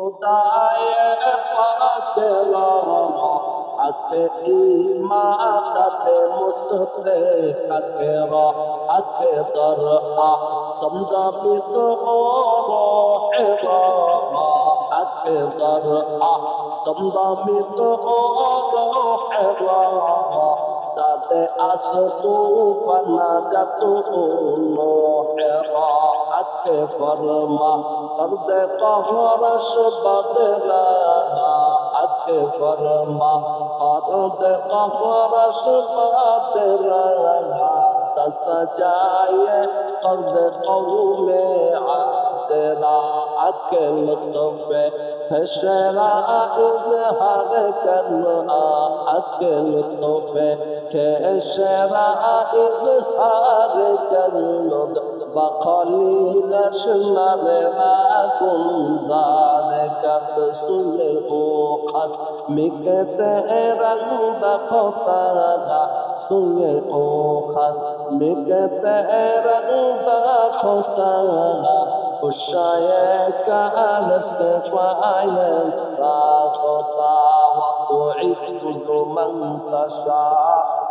খুদায়ের পাকে হাতে ইমাদতে মুসতে হাতে হাতে দর তমদাবিত রোহে হাতে দর তমদাবিত রোহে তাতে আসতু ফানা জাতু নোহেরা فرما فرد قهرش بدلا حق فرما فرد قهرش بدلا تسجائے قرد قوم عادلا حق مطفع حشرا اظہار کرنا حق مطفع حشرا اظہار کرنا وقليلا ما كن ذلك تصلح حسبك تيرا دخطاها صلح حسبك تيرا دخطاها خشاياك ألست فأيسا خطا وتعد من تشاء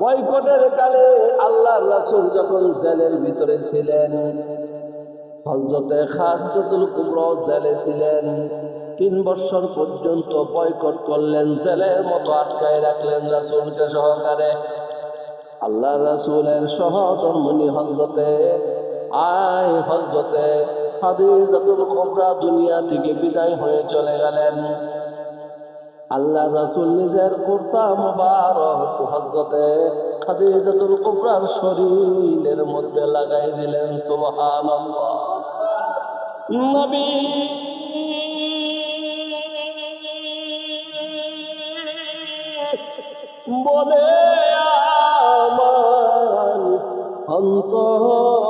বয়কটের কালে আল্লাহ রাসূল যখন জেলের ভিতরে ছিলেন হজরতে খাসতুল কুমর জেলে ছিলেন, তিন বছর পর্যন্ত বয়কট করলেন, জেলের মতো আটকায় রাখলেন রাসুলকে সহকারে। আল্লাহ রাসুলের সহধর্মনি হজরতে আয় হজরতে হাদিজাতুল কোবরা দুনিয়া থেকে বিদায় হয়ে চলে গেলেন। আল্লাহ রাসুল নিজের কুর্তা মুবারক হজরতে খাদিজাতুল কোবরার শরীরের মধ্যে লাগাই দিলেন, সুবহানাল্লাহ। নবী বলে, আমার অন্তর